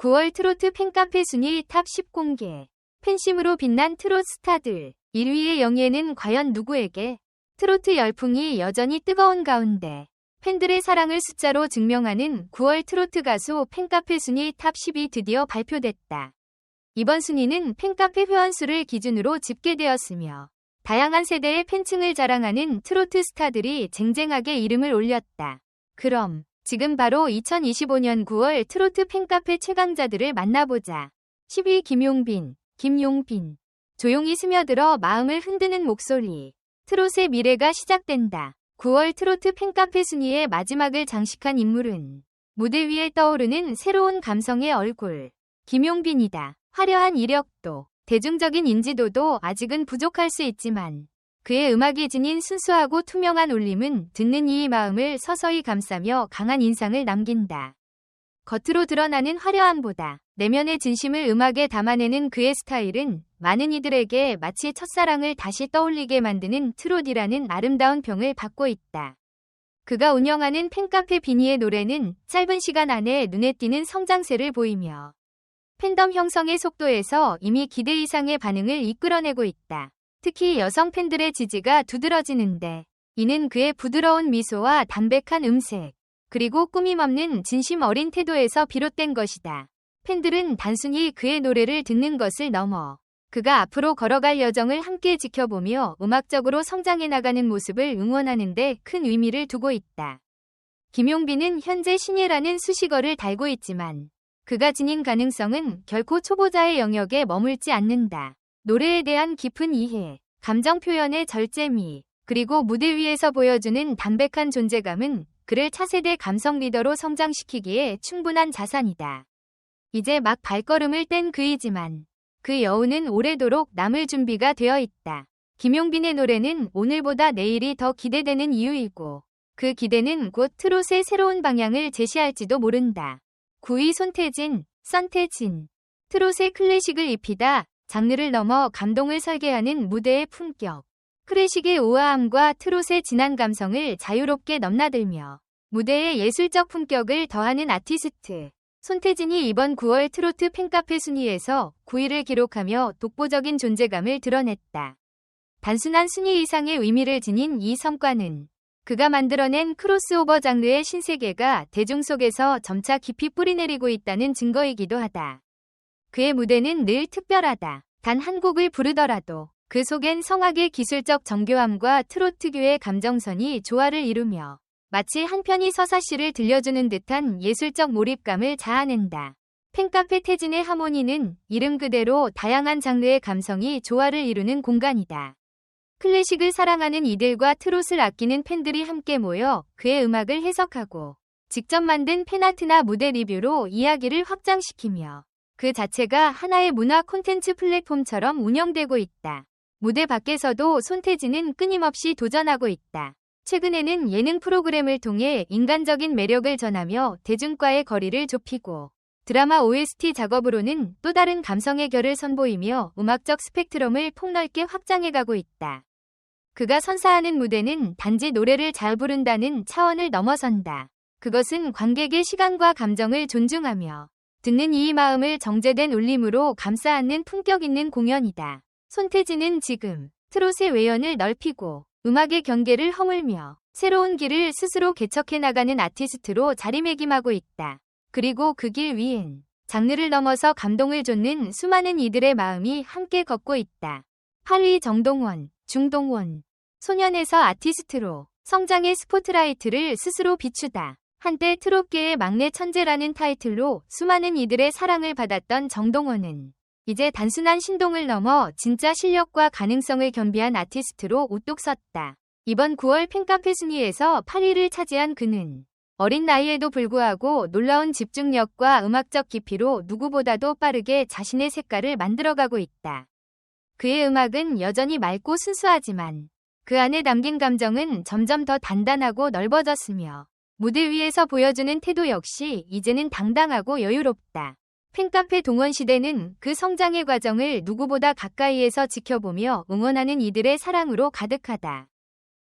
9월 트로트 팬카페 순위 탑 10 공개. 팬심으로 빛난 트롯 스타들 1위의 영예는 과연 누구에게? 트로트 열풍이 여전히 뜨거운 가운데 팬들의 사랑을 숫자로 증명하는 9월 트로트 가수 팬카페 순위 탑 10이 드디어 발표됐다. 이번 순위는 팬카페 회원수를 기준으로 집계되었으며 다양한 세대의 팬층을 자랑하는 트로트 스타들이 쟁쟁하게 이름을 올렸다. 그럼 지금 바로 2025년 9월 트로트 팬카페 최강자들을 만나보자. 10위 김용빈, 김용빈. 조용히 스며들어 마음을 흔드는 목소리. 트롯의 미래가 시작된다. 9월 트로트 팬카페 순위의 마지막을 장식한 인물은 무대 위에 떠오르는 새로운 감성의 얼굴. 김용빈이다. 화려한 이력도, 대중적인 인지도도 아직은 부족할 수 있지만 그의 음악이 지닌 순수하고 투명한 울림은 듣는 이의 마음을 서서히 감싸며 강한 인상을 남긴다. 겉으로 드러나는 화려함보다 내면의 진심을 음악에 담아내는 그의 스타일은 많은 이들에게 마치 첫사랑을 다시 떠올리게 만드는 트롯이라는 아름다운 평을 받고 있다. 그가 운영하는 팬카페 비니의 노래는 짧은 시간 안에 눈에 띄는 성장세를 보이며 팬덤 형성의 속도에서 이미 기대 이상의 반응을 이끌어내고 있다. 특히 여성 팬들의 지지가 두드러지는데 이는 그의 부드러운 미소와 담백한 음색 그리고 꾸밈없는 진심 어린 태도에서 비롯된 것이다. 팬들은 단순히 그의 노래를 듣는 것을 넘어 그가 앞으로 걸어갈 여정을 함께 지켜보며 음악적으로 성장해 나가는 모습을 응원하는데 큰 의미를 두고 있다. 김용빈은 현재 신예라는 수식어를 달고 있지만 그가 지닌 가능성은 결코 초보자의 영역에 머물지 않는다. 노래에 대한 깊은 이해, 감정 표현의 절제미, 그리고 무대 위에서 보여주는 담백한 존재감은 그를 차세대 감성 리더로 성장시키기에 충분한 자산이다. 이제 막 발걸음을 뗀 그이지만 그 여우는 오래도록 남을 준비가 되어 있다. 김용빈의 노래는 오늘보다 내일이 더 기대되는 이유이고 그 기대는 곧 트롯의 새로운 방향을 제시할지도 모른다. 9위 손태진, 썬태진. 트롯의 클래식을 입히다 장르를 넘어 감동을 설계하는 무대의 품격. 클래식의 우아함과 트롯의 진한 감성을 자유롭게 넘나들며 무대의 예술적 품격을 더하는 아티스트. 손태진이 이번 9월 트로트 팬카페 순위에서 9위를 기록하며 독보적인 존재감을 드러냈다. 단순한 순위 이상의 의미를 지닌 이 성과는 그가 만들어낸 크로스오버 장르의 신세계가 대중 속에서 점차 깊이 뿌리내리고 있다는 증거이기도 하다. 그의 무대는 늘 특별하다. 단 한 곡을 부르더라도 그 속엔 성악의 기술적 정교함과 트로트 특유의 감정선이 조화를 이루며 마치 한편이 서사시를 들려주는 듯한 예술적 몰입감을 자아낸다. 팬카페 태진의 하모니는 이름 그대로 다양한 장르의 감성이 조화를 이루는 공간이다. 클래식을 사랑하는 이들과 트롯을 아끼는 팬들이 함께 모여 그의 음악을 해석하고 직접 만든 팬아트나 무대 리뷰로 이야기를 확장시키며 그 자체가 하나의 문화 콘텐츠 플랫폼처럼 운영되고 있다. 무대 밖에서도 손태진은 끊임없이 도전하고 있다. 최근에는 예능 프로그램을 통해 인간적인 매력을 전하며 대중과의 거리를 좁히고 드라마 OST 작업으로는 또 다른 감성의 결을 선보이며 음악적 스펙트럼을 폭넓게 확장해가고 있다. 그가 선사하는 무대는 단지 노래를 잘 부른다는 차원을 넘어선다. 그것은 관객의 시간과 감정을 존중하며 듣는 이 마음을 정제된 울림으로 감싸 안는 품격 있는 공연이다. 손태진은 지금 트롯의 외연을 넓히고 음악의 경계를 허물며 새로운 길을 스스로 개척해 나가는 아티스트로 자리매김하고 있다. 그리고 그 길 위엔 장르를 넘어서 감동을 줬는 수많은 이들의 마음이 함께 걷고 있다. 8위 정동원, 중동원. 소년에서 아티스트로 성장의 스포트라이트를 스스로 비추다. 한때 트롯계의 막내 천재라는 타이틀로 수많은 이들의 사랑을 받았던 정동원은 이제 단순한 신동을 넘어 진짜 실력과 가능성을 겸비한 아티스트로 우뚝 섰다. 이번 9월 팬카페 순위에서 8위를 차지한 그는 어린 나이에도 불구하고 놀라운 집중력과 음악적 깊이로 누구보다도 빠르게 자신의 색깔을 만들어가고 있다. 그의 음악은 여전히 맑고 순수하지만 그 안에 담긴 감정은 점점 더 단단하고 넓어졌으며 무대 위에서 보여주는 태도 역시 이제는 당당하고 여유롭다. 팬카페 동원 시대는 그 성장의 과정을 누구보다 가까이에서 지켜보며 응원하는 이들의 사랑으로 가득하다.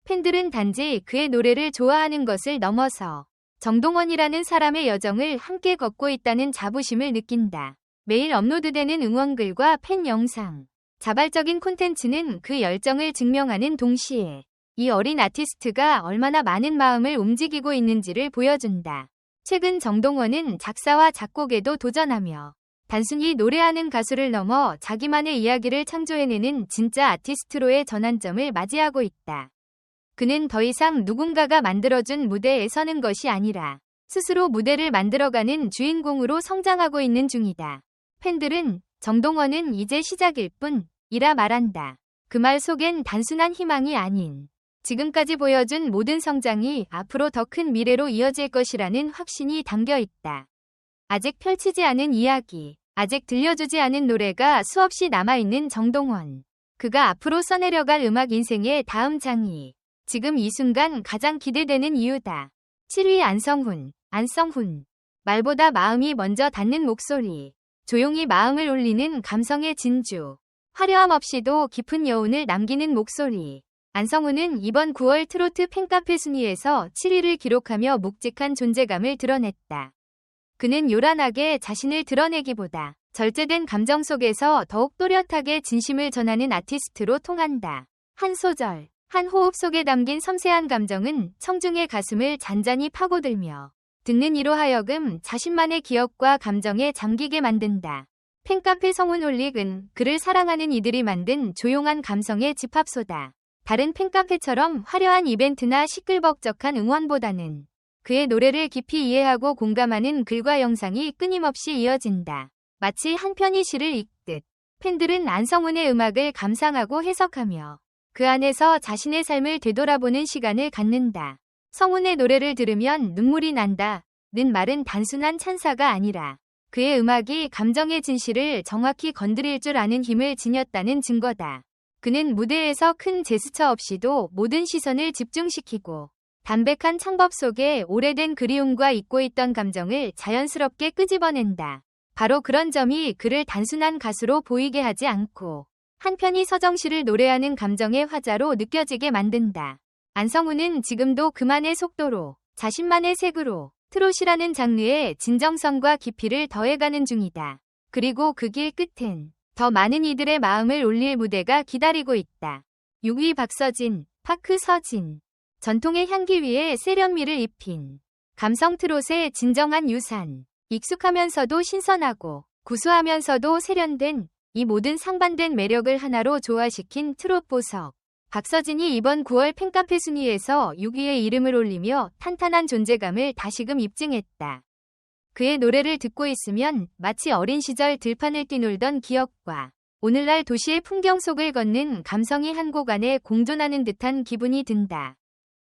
팬들은 단지 그의 노래를 좋아하는 것을 넘어서 정동원이라는 사람의 여정을 함께 걷고 있다는 자부심을 느낀다. 매일 업로드되는 응원글과 팬 영상, 자발적인 콘텐츠는 그 열정을 증명하는 동시에 이 어린 아티스트가 얼마나 많은 마음을 움직이고 있는지를 보여준다. 최근 정동원은 작사와 작곡에도 도전하며 단순히 노래하는 가수를 넘어 자기만의 이야기를 창조해내는 진짜 아티스트로의 전환점을 맞이하고 있다. 그는 더 이상 누군가가 만들어준 무대에 서는 것이 아니라 스스로 무대를 만들어가는 주인공으로 성장하고 있는 중이다. 팬들은 정동원은 이제 시작일 뿐 이라 말한다. 그 말 속엔 단순한 희망이 아닌 지금까지 보여준 모든 성장이 앞으로 더 큰 미래로 이어질 것이라는 확신이 담겨 있다. 아직 펼치지 않은 이야기, 아직 들려주지 않은 노래가 수없이 남아있는 정동원. 그가 앞으로 써내려갈 음악 인생의 다음 장이 지금 이 순간 가장 기대되는 이유다. 7위 안성훈, 안성훈. 말보다 마음이 먼저 닿는 목소리. 조용히 마음을 울리는 감성의 진주. 화려함 없이도 깊은 여운을 남기는 목소리. 안성훈은 이번 9월 트로트 팬카페 순위에서 7위를 기록하며 묵직한 존재감을 드러냈다. 그는 요란하게 자신을 드러내기보다 절제된 감정 속에서 더욱 또렷하게 진심을 전하는 아티스트로 통한다. 한 소절, 한 호흡 속에 담긴 섬세한 감정은 청중의 가슴을 잔잔히 파고들며 듣는 이로 하여금 자신만의 기억과 감정에 잠기게 만든다. 팬카페 성운 홀릭은 그를 사랑하는 이들이 만든 조용한 감성의 집합소다. 다른 팬카페처럼 화려한 이벤트나 시끌벅적한 응원보다는 그의 노래를 깊이 이해하고 공감하는 글과 영상이 끊임없이 이어진다. 마치 한 편의 시를 읽듯 팬들은 안성훈의 음악을 감상하고 해석하며 그 안에서 자신의 삶을 되돌아보는 시간을 갖는다. 성훈의 노래를 들으면 눈물이 난다. 는 말은 단순한 찬사가 아니라 그의 음악이 감정의 진실을 정확히 건드릴 줄 아는 힘을 지녔다는 증거다. 그는 무대에서 큰 제스처 없이도 모든 시선을 집중시키고 담백한 창법 속에 오래된 그리움과 잊고 있던 감정을 자연스럽게 끄집어낸다. 바로 그런 점이 그를 단순한 가수로 보이게 하지 않고 한편이 서정시를 노래하는 감정의 화자로 느껴지게 만든다. 안성우는 지금도 그만의 속도로 자신만의 색으로 트롯이라는 장르의 진정성과 깊이를 더해가는 중이다. 그리고 그 길 끝엔 더 많은 이들의 마음을 울릴 무대가 기다리고 있다. 6위 박서진, 파크 서진. 전통의 향기 위에 세련미를 입힌 감성 트롯의 진정한 유산. 익숙하면서도 신선하고 구수하면서도 세련된 이 모든 상반된 매력을 하나로 조화시킨 트롯 보석. 박서진이 이번 9월 팬카페 순위에서 6위에 이름을 올리며 탄탄한 존재감을 다시금 입증했다. 그의 노래를 듣고 있으면 마치 어린 시절 들판을 뛰놀던 기억과 오늘날 도시의 풍경 속을 걷는 감성이 한 곡 안에 공존하는 듯한 기분이 든다.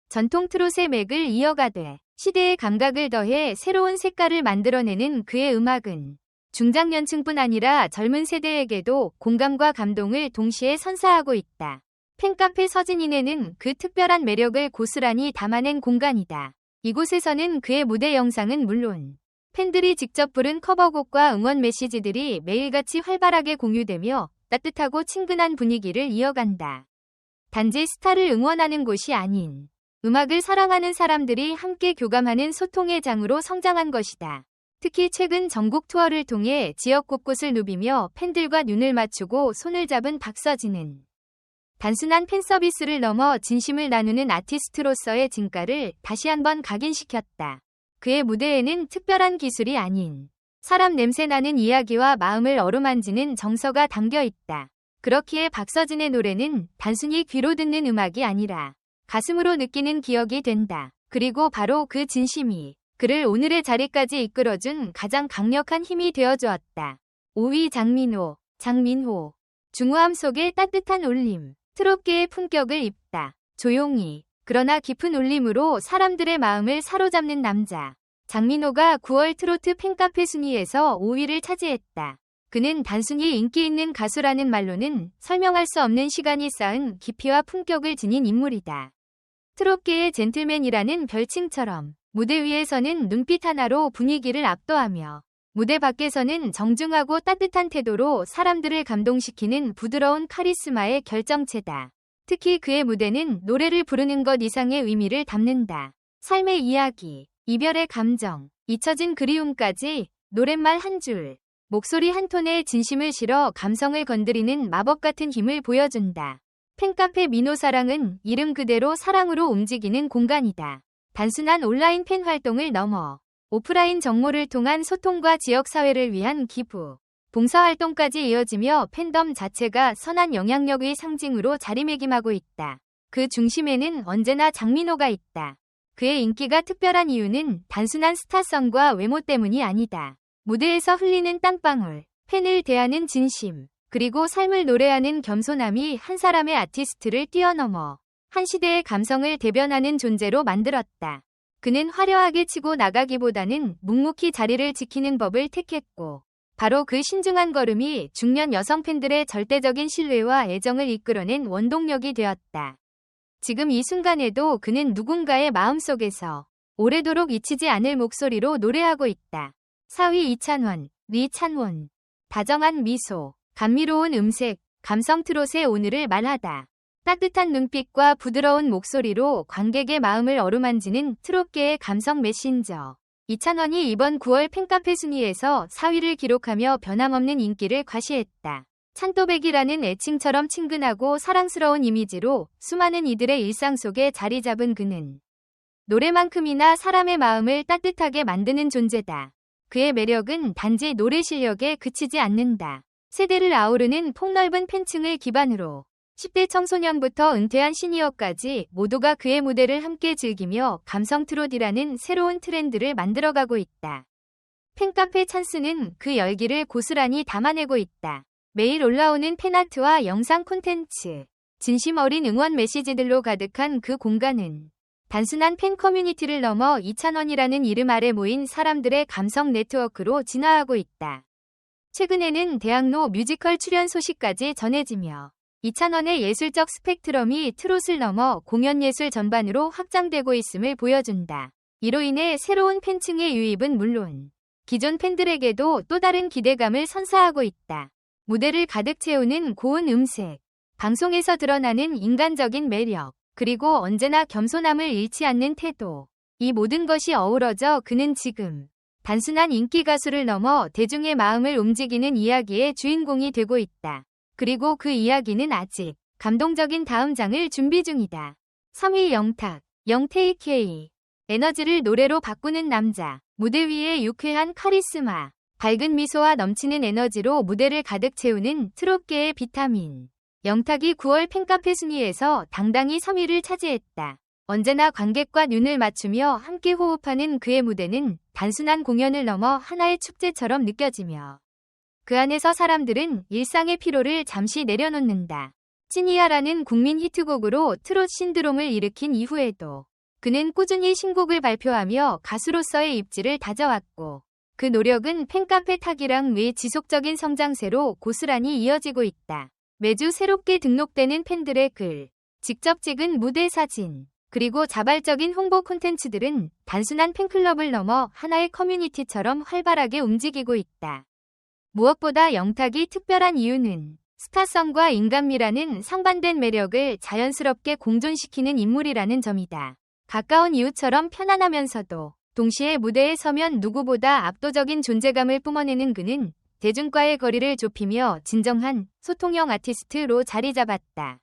전통 트롯의 맥을 이어가되 시대의 감각을 더해 새로운 색깔을 만들어내는 그의 음악은 중장년층뿐 아니라 젊은 세대에게도 공감과 감동을 동시에 선사하고 있다. 팬카페 서진이네는 그 특별한 매력을 고스란히 담아낸 공간이다. 이곳에서는 그의 무대 영상은 물론 팬들이 직접 부른 커버곡과 응원 메시지들이 매일같이 활발하게 공유되며 따뜻하고 친근한 분위기를 이어간다. 단지 스타를 응원하는 곳이 아닌 음악을 사랑하는 사람들이 함께 교감하는 소통의 장으로 성장한 것이다. 특히 최근 전국 투어를 통해 지역 곳곳을 누비며 팬들과 눈을 맞추고 손을 잡은 박서진은 단순한 팬 서비스를 넘어 진심을 나누는 아티스트로서의 진가를 다시 한번 각인시켰다. 그의 무대에는 특별한 기술이 아닌 사람 냄새 나는 이야기와 마음을 어루만지는 정서가 담겨 있다. 그렇기에 박서진의 노래는 단순히 귀로 듣는 음악이 아니라 가슴으로 느끼는 기억이 된다. 그리고 바로 그 진심이 그를 오늘의 자리까지 이끌어준 가장 강력한 힘이 되어주었다. 5위 장민호, 장민호. 중후함 속에 따뜻한 울림, 트롯계의 품격을 입다. 조용히, 그러나 깊은 울림으로 사람들의 마음을 사로잡는 남자. 장민호가 9월 트로트 팬카페 순위에서 5위를 차지했다. 그는 단순히 인기 있는 가수라는 말로는 설명할 수 없는 시간이 쌓은 깊이와 품격을 지닌 인물이다. 트롯계의 젠틀맨이라는 별칭처럼 무대 위에서는 눈빛 하나로 분위기를 압도하며 무대 밖에서는 정중하고 따뜻한 태도로 사람들을 감동시키는 부드러운 카리스마의 결정체다. 특히 그의 무대는 노래를 부르는 것 이상의 의미를 담는다. 삶의 이야기, 이별의 감정, 잊혀진 그리움까지 노랫말 한 줄, 목소리 한 톤에 진심을 실어 감성을 건드리는 마법 같은 힘을 보여준다. 팬카페 민호사랑은 이름 그대로 사랑으로 움직이는 공간이다. 단순한 온라인 팬 활동을 넘어 오프라인 정모를 통한 소통과 지역사회를 위한 기부, 봉사활동까지 이어지며 팬덤 자체가 선한 영향력의 상징으로 자리매김하고 있다. 그 중심에는 언제나 장민호가 있다. 그의 인기가 특별한 이유는 단순한 스타성과 외모 때문이 아니다. 무대에서 흘리는 땀방울, 팬을 대하는 진심, 그리고 삶을 노래하는 겸손함이 한 사람의 아티스트를 뛰어넘어 한 시대의 감성을 대변하는 존재로 만들었다. 그는 화려하게 치고 나가기보다는 묵묵히 자리를 지키는 법을 택했고, 바로 그 신중한 걸음이 중년 여성 팬들의 절대적인 신뢰와 애정을 이끌어낸 원동력이 되었다. 지금 이 순간에도 그는 누군가의 마음속에서 오래도록 잊히지 않을 목소리로 노래하고 있다. 사위 이찬원, 리찬원, 다정한 미소, 감미로운 음색, 감성 트롯의 오늘을 말하다. 따뜻한 눈빛과 부드러운 목소리로 관객의 마음을 어루만지는 트롯계의 감성 메신저. 이찬원이 이번 9월 팬카페 순위에서 4위를 기록하며 변함없는 인기를 과시했다. 찬또백이라는 애칭처럼 친근하고 사랑스러운 이미지로 수많은 이들의 일상 속에 자리 잡은 그는 노래만큼이나 사람의 마음을 따뜻하게 만드는 존재다. 그의 매력은 단지 노래 실력에 그치지 않는다. 세대를 아우르는 폭넓은 팬층을 기반으로 10대 청소년부터 은퇴한 시니어까지 모두가 그의 무대를 함께 즐기며 감성 트롯이라는 새로운 트렌드를 만들어가고 있다. 팬카페 찬스는 그 열기를 고스란히 담아내고 있다. 매일 올라오는 팬아트와 영상 콘텐츠, 진심 어린 응원 메시지들로 가득한 그 공간은 단순한 팬 커뮤니티를 넘어 2,000원이라는 이름 아래 모인 사람들의 감성 네트워크로 진화하고 있다. 최근에는 대학로 뮤지컬 출연 소식까지 전해지며 2,000원의 예술적 스펙트럼이 트롯을 넘어 공연 예술 전반으로 확장되고 있음을 보여준다. 이로 인해 새로운 팬층의 유입은 물론 기존 팬들에게도 또 다른 기대감을 선사하고 있다. 무대를 가득 채우는 고운 음색, 방송에서 드러나는 인간적인 매력, 그리고 언제나 겸손함을 잃지 않는 태도. 이 모든 것이 어우러져 그는 지금 단순한 인기 가수를 넘어 대중의 마음을 움직이는 이야기의 주인공이 되고 있다. 그리고 그 이야기는 아직 감동적인 다음 장을 준비 중이다. 3위 영탁, 영태이 K. 에너지를 노래로 바꾸는 남자, 무대 위에 유쾌한 카리스마, 밝은 미소와 넘치는 에너지로 무대를 가득 채우는 트롯계의 비타민. 영탁이 9월 팬카페 순위에서 당당히 3위를 차지했다. 언제나 관객과 눈을 맞추며 함께 호흡하는 그의 무대는 단순한 공연을 넘어 하나의 축제처럼 느껴지며 그 안에서 사람들은 일상의 피로를 잠시 내려놓는다. 찐이야라는 국민 히트곡으로 트롯 신드롬을 일으킨 이후에도 그는 꾸준히 신곡을 발표하며 가수로서의 입지를 다져왔고 그 노력은 팬카페 타기랑 외 지속적인 성장세로 고스란히 이어지고 있다. 매주 새롭게 등록되는 팬들의 글, 직접 찍은 무대 사진, 그리고 자발적인 홍보 콘텐츠들은 단순한 팬클럽을 넘어 하나의 커뮤니티처럼 활발하게 움직이고 있다. 무엇보다 영탁이 특별한 이유는 스타성과 인간미라는 상반된 매력을 자연스럽게 공존시키는 인물이라는 점이다. 가까운 이웃처럼 편안하면서도 동시에 무대에 서면 누구보다 압도적인 존재감을 뿜어내는 그는 대중과의 거리를 좁히며 진정한 소통형 아티스트로 자리 잡았다.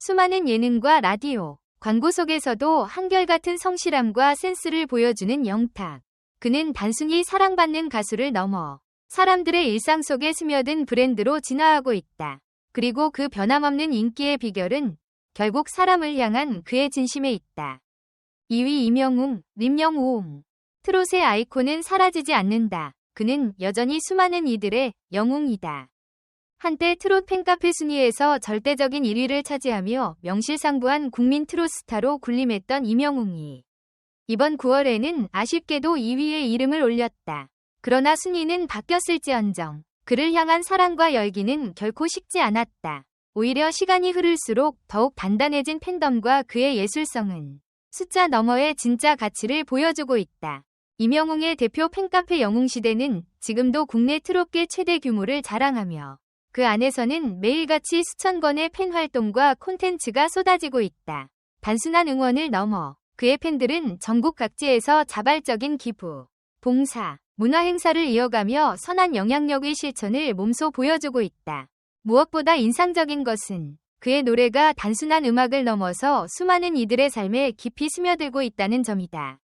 수많은 예능과 라디오, 광고 속에서도 한결같은 성실함과 센스를 보여주는 영탁. 그는 단순히 사랑받는 가수를 넘어 사람들의 일상 속에 스며든 브랜드로 진화하고 있다. 그리고 그 변함없는 인기의 비결은 결국 사람을 향한 그의 진심에 있다. 2위 이명웅, 림영웅. 트롯의 아이콘은 사라지지 않는다. 그는 여전히 수많은 이들의 영웅이다. 한때 트롯 팬카페 순위에서 절대적인 1위를 차지하며 명실상부한 국민 트롯 스타로 군림했던 이명웅이 이번 9월에는 아쉽게도 2위에 이름을 올렸다. 그러나 순위는 바뀌었을지언정 그를 향한 사랑과 열기는 결코 식지 않았다. 오히려 시간이 흐를수록 더욱 단단해진 팬덤과 그의 예술성은 숫자 너머의 진짜 가치를 보여주고 있다. 이명웅의 대표 팬카페 영웅시대는 지금도 국내 트롯계 최대 규모를 자랑하며 그 안에서는 매일같이 수천 건의 팬 활동과 콘텐츠가 쏟아지고 있다. 단순한 응원을 넘어 그의 팬들은 전국 각지에서 자발적인 기부, 봉사, 문화 행사를 이어가며 선한 영향력의 실천을 몸소 보여주고 있다. 무엇보다 인상적인 것은 그의 노래가 단순한 음악을 넘어서 수많은 이들의 삶에 깊이 스며들고 있다는 점이다.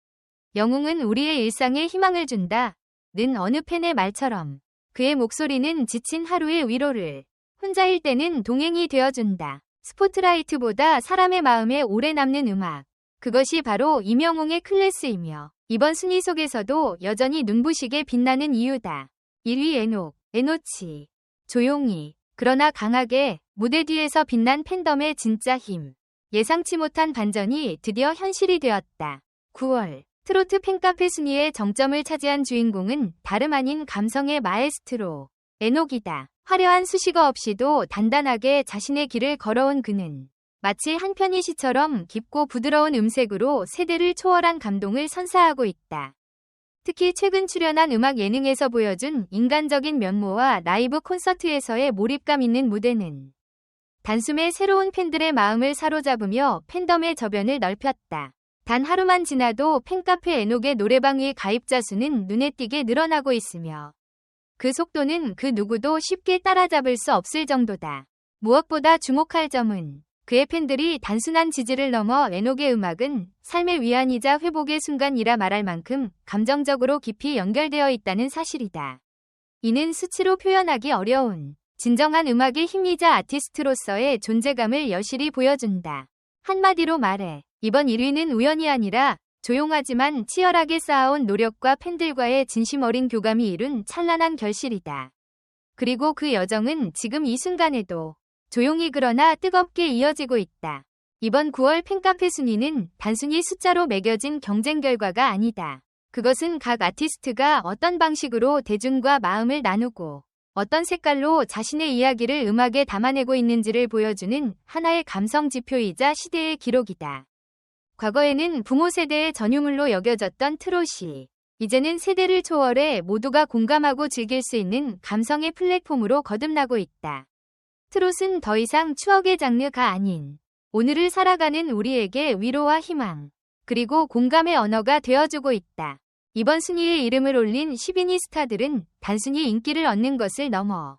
영웅은 우리의 일상에 희망을 준다. 는 어느 팬의 말처럼 그의 목소리는 지친 하루의 위로를 혼자일 때는 동행이 되어준다. 스포트라이트보다 사람의 마음에 오래 남는 음악. 그것이 바로 이명웅의 클래스이며 이번 순위 속에서도 여전히 눈부시게 빛나는 이유다. 1위 에녹, 에노치, 조용히, 그러나 강하게 무대 뒤에서 빛난 팬덤의 진짜 힘. 예상치 못한 반전이 드디어 현실이 되었다. 9월 트로트 팬카페 순위의 정점을 차지한 주인공은 다름 아닌 감성의 마에스트로 에녹이다. 화려한 수식어 없이도 단단하게 자신의 길을 걸어온 그는 마치 한편의 시처럼 깊고 부드러운 음색으로 세대를 초월한 감동을 선사하고 있다. 특히 최근 출연한 음악 예능에서 보여준 인간적인 면모와 라이브 콘서트에서의 몰입감 있는 무대는 단숨에 새로운 팬들의 마음을 사로잡으며 팬덤의 저변을 넓혔다. 단 하루만 지나도 팬카페 에녹의 노래방의 가입자 수는 눈에 띄게 늘어나고 있으며 그 속도는 그 누구도 쉽게 따라잡을 수 없을 정도다. 무엇보다 주목할 점은 그의 팬들이 단순한 지지를 넘어 에녹의 음악은 삶의 위안이자 회복의 순간이라 말할 만큼 감정적으로 깊이 연결되어 있다는 사실이다. 이는 수치로 표현하기 어려운 진정한 음악의 힘이자 아티스트로서의 존재감을 여실히 보여준다. 한마디로 말해 이번 1위는 우연이 아니라 조용하지만 치열하게 쌓아온 노력과 팬들과의 진심 어린 교감이 이룬 찬란한 결실이다. 그리고 그 여정은 지금 이 순간에도 조용히 그러나 뜨겁게 이어지고 있다. 이번 9월 팬카페 순위는 단순히 숫자로 매겨진 경쟁 결과가 아니다. 그것은 각 아티스트가 어떤 방식으로 대중과 마음을 나누고 어떤 색깔로 자신의 이야기를 음악에 담아내고 있는지를 보여주는 하나의 감성 지표이자 시대의 기록이다. 과거에는 부모 세대의 전유물로 여겨졌던 트롯이 이제는 세대를 초월해 모두가 공감하고 즐길 수 있는 감성의 플랫폼으로 거듭나고 있다. 트롯은 더 이상 추억의 장르가 아닌 오늘을 살아가는 우리에게 위로와 희망, 그리고 공감의 언어가 되어주고 있다. 이번 순위에 이름을 올린 10인이 스타들은 단순히 인기를 얻는 것을 넘어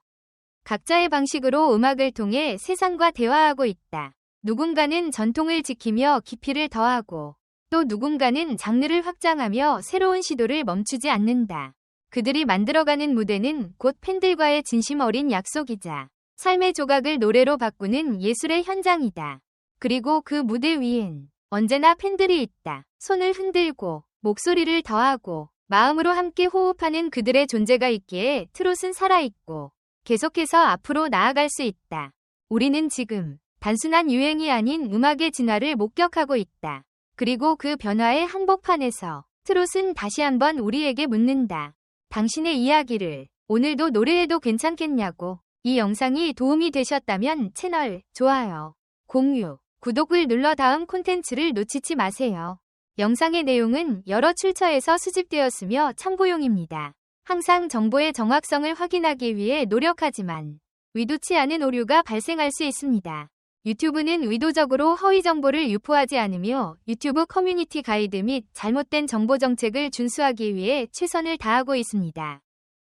각자의 방식으로 음악을 통해 세상과 대화하고 있다. 누군가는 전통을 지키며 깊이를 더하고 또 누군가는 장르를 확장하며 새로운 시도를 멈추지 않는다. 그들이 만들어가는 무대는 곧 팬들과의 진심 어린 약속이자 삶의 조각을 노래로 바꾸는 예술의 현장이다. 그리고 그 무대 위엔 언제나 팬들이 있다. 손을 흔들고 목소리를 더하고 마음으로 함께 호흡하는 그들의 존재가 있기에 트롯은 살아있고 계속해서 앞으로 나아갈 수 있다. 우리는 지금 단순한 유행이 아닌 음악의 진화를 목격하고 있다. 그리고 그 변화의 한복판에서 트롯은 다시 한번 우리에게 묻는다. 당신의 이야기를 오늘도 노래해도 괜찮겠냐고. 이 영상이 도움이 되셨다면 채널 좋아요, 공유, 구독을 눌러 다음 콘텐츠를 놓치지 마세요. 영상의 내용은 여러 출처에서 수집되었으며 참고용입니다. 항상 정보의 정확성을 확인하기 위해 노력하지만 의도치 않은 오류가 발생할 수 있습니다. 유튜브는 의도적으로 허위 정보를 유포하지 않으며 유튜브 커뮤니티 가이드 및 잘못된 정보 정책을 준수하기 위해 최선을 다하고 있습니다.